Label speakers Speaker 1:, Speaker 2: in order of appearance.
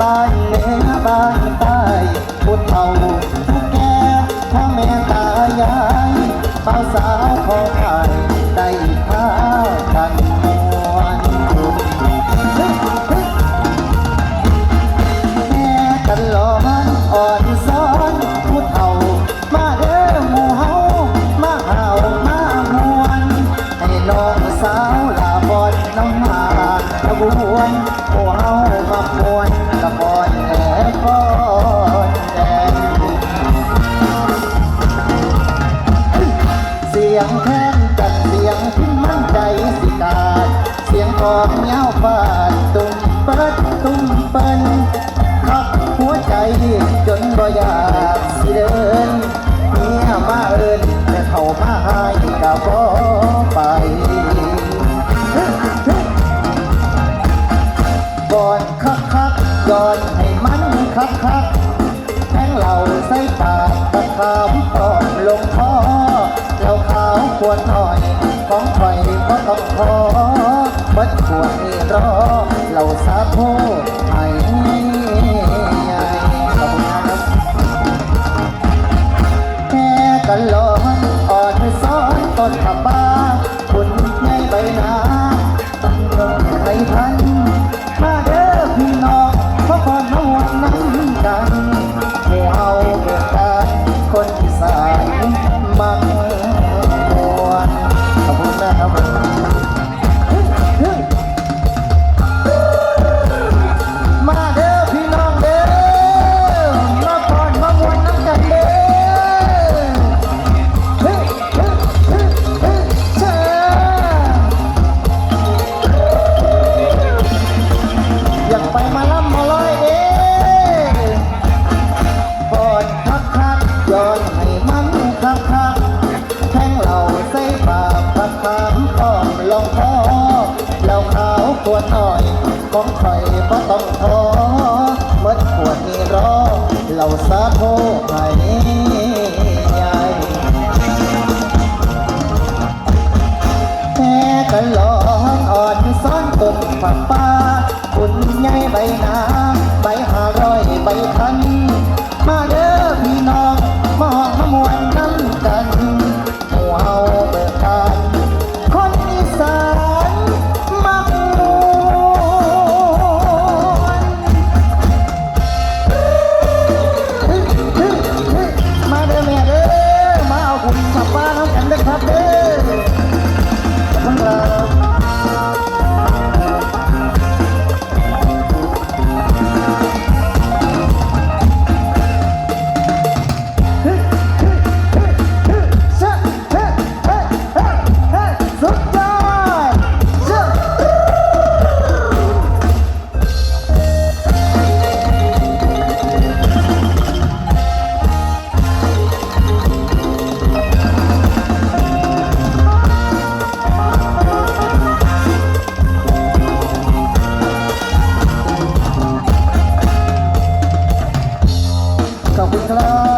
Speaker 1: บ้านเหนือบ้านตายพุทธเอาทุกแก่พ่อแม่ตายายเฝ้าสาวขอขายได้ข้าวกันวันแม่กันลอนอ่อนซ้อ ตะบวนโอ้เฮามามวนละบอนแหลกอนแดงเสียงแค้นจัดเสียงพินมั่นใจสิตาเสียงกองเงาฟาดตุ้มเปิดตุ้มเปิ้น วควรหน่อยของไฟก็ต้องขอบัดขวดนี่รอเหล่าสาโทให้กันลอนอ่อนซ้อนต้นขับบ้าคุณใหญ่ใบหนาต้องลงไทยพันมาเด้อพี่น้องเพราะก่อนมาหวดน้ำกัน ของใครก็ต้องท้อมื่อขวดนี้รอเราสาโทใหใหญ่แค่กันหลองอ่อนซ้อนตุ้มฝักป้าคุณยายใบหนา 好，回来啦。